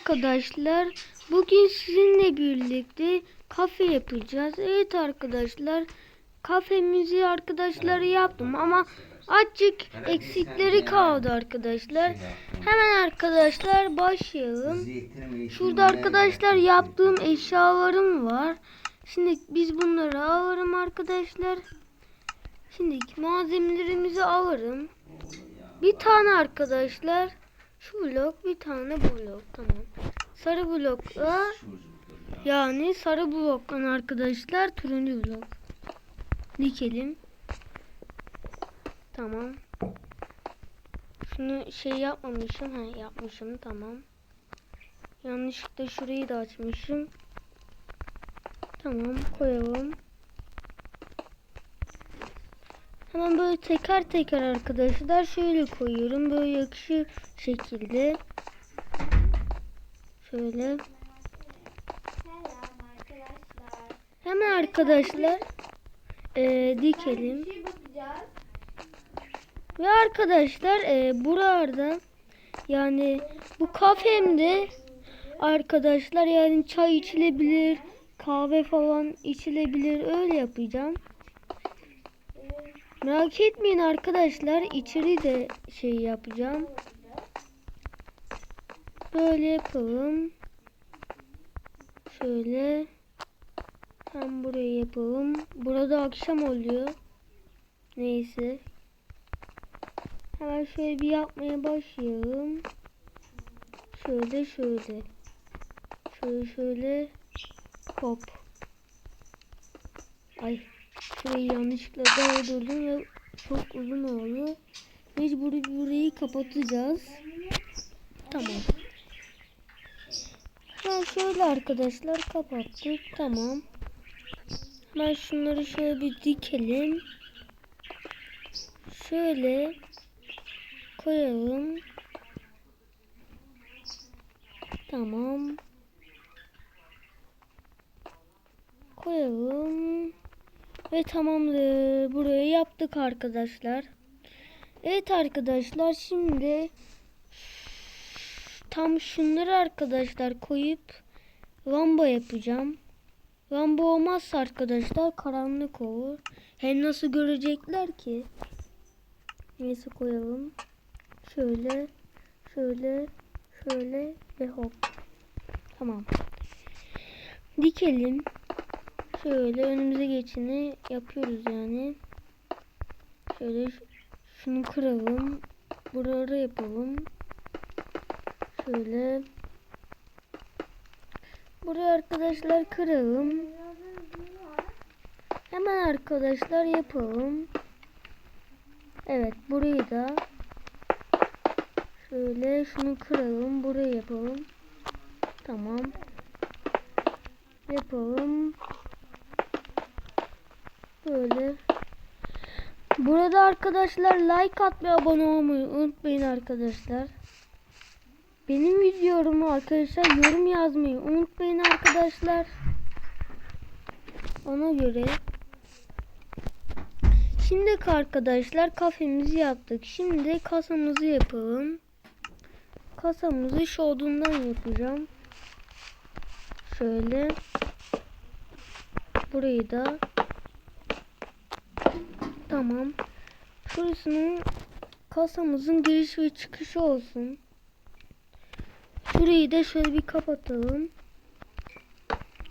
arkadaşlar. Bugün sizinle birlikte kafe yapacağız. Evet arkadaşlar. Kafemizi arkadaşlar yaptım ama azıcık eksikleri kaldı arkadaşlar. Hemen arkadaşlar başlayalım. Şurada arkadaşlar yaptığım eşyalarım var. Şimdi biz bunları alırım arkadaşlar. Şimdi malzemelerimizi alırım. Bir tane arkadaşlar şu blok bir tane blok tamam. Sarı blokla yani sarı bloktan arkadaşlar turuncu blok. Dikelim. Tamam. Şunu şey yapmamışım. Ha yapmışım tamam. Yanlışlıkla şurayı da açmışım. Tamam koyalım. Hemen böyle teker teker arkadaşlar şöyle koyuyorum. Böyle yakışır şekilde. Şöyle. Hemen arkadaşlar eee, dikelim. Şey. Ve arkadaşlar eee burada yani bu kafemde arkadaşlar yani çay içilebilir, kahve falan içilebilir öyle yapacağım. Merak etmeyin arkadaşlar içeri de şey yapacağım. Böyle yapalım. Şöyle. Tam buraya yapalım. Burada akşam oluyor. Neyse. Hemen şöyle bir yapmaya başlayalım. Şöyle şöyle. Şöyle şöyle. Hop. Ay. Şurayı yanlışlıkla doldurdum ve çok uzun oldu. Mecbur burayı kapatacağız. Tamam. Ben şöyle arkadaşlar kapattık. Tamam. Ben şunları şöyle bir dikelim. Şöyle koyalım. Tamam. Koyalım. Ve tamamdır. Burayı yaptık arkadaşlar. Evet arkadaşlar şimdi tam şunları arkadaşlar koyup lamba yapacağım. Lamba olmazsa arkadaşlar karanlık olur. Hem nasıl görecekler ki? Neyse koyalım. Şöyle, şöyle, şöyle ve hop. Tamam. Dikelim. Şöyle önümüze geçeni yapıyoruz yani. Şöyle şunu kıralım. Buraları yapalım. Şöyle. Buraya arkadaşlar kıralım. Hemen arkadaşlar yapalım. Evet burayı da şöyle şunu kıralım. Burayı yapalım. Tamam. Yapalım. Böyle. Burada arkadaşlar like atmayı abone olmayı unutmayın arkadaşlar. Benim videomu arkadaşlar yorum yazmayı unutmayın arkadaşlar. Ona göre. Şimdi arkadaşlar kafemizi yaptık. Şimdi kasamızı yapalım. Kasamızı şu odundan yapacağım. Şöyle. Burayı da Tamam. Şurasının kasamızın giriş ve çıkışı olsun. Şurayı da şöyle bir kapatalım.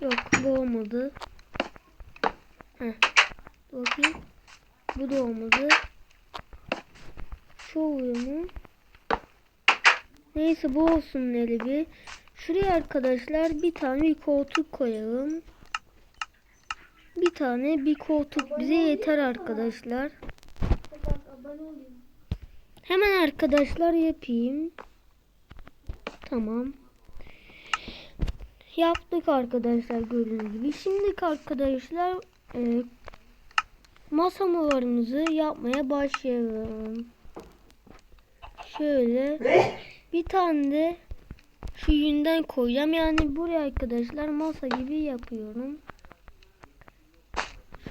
Yok bu olmadı. Heh. Bakayım. Bu da olmadı. Şu oluyor mu? Neyse bu olsun neli bir. Şuraya arkadaşlar bir tane bir koltuk koyalım. Bir tane bir koltuk bize yeter arkadaşlar. Hemen arkadaşlar yapayım. Tamam. Yaptık arkadaşlar gördüğünüz gibi. Şimdi arkadaşlar e, masalarımızı yapmaya başlayalım. Şöyle bir tane de şu yünden koyacağım. Yani buraya arkadaşlar masa gibi yapıyorum.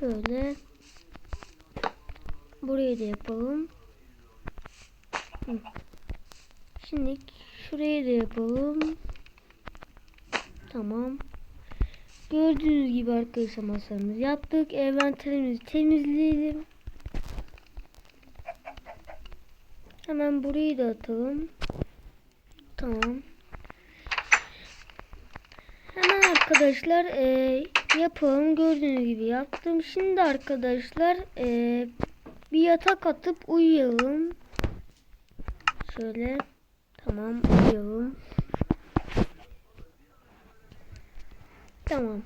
Şöyle burayı da yapalım. Şimdi şurayı da yapalım. Tamam. Gördüğünüz gibi arkadaşlar masamızı yaptık. Envanterimizi temizleyelim. Hemen burayı da atalım. Tamam. Hemen arkadaşlar eee, yapalım. Gördüğünüz gibi yaptım. Şimdi arkadaşlar eee, bir yatak atıp uyuyalım. Şöyle. Tamam uyuyalım. Tamam.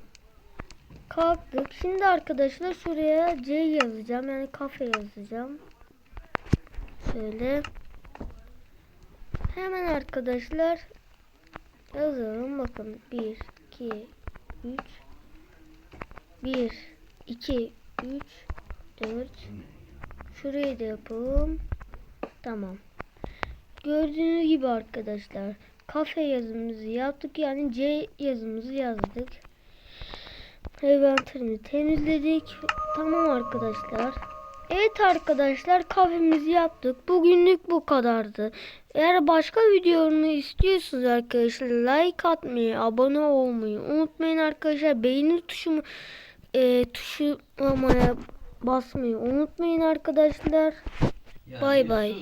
Kalktık. Şimdi arkadaşlar şuraya C yazacağım. Yani kafe yazacağım. Şöyle. Hemen arkadaşlar yazalım. Bakın 1, 2, 3 1, 2, 3 4 Şurayı da yapalım. Tamam. Gördüğünüz gibi arkadaşlar kafe yazımızı yaptık. Yani C yazımızı yazdık. Envanterimizi temizledik. Tamam arkadaşlar. Evet arkadaşlar kafemizi yaptık. Bugünlük bu kadardı. Eğer başka videomu istiyorsanız arkadaşlar like atmayı, abone olmayı unutmayın arkadaşlar. Beğeni tuşumu e, tuşlamaya basmayı unutmayın arkadaşlar. Bay bay.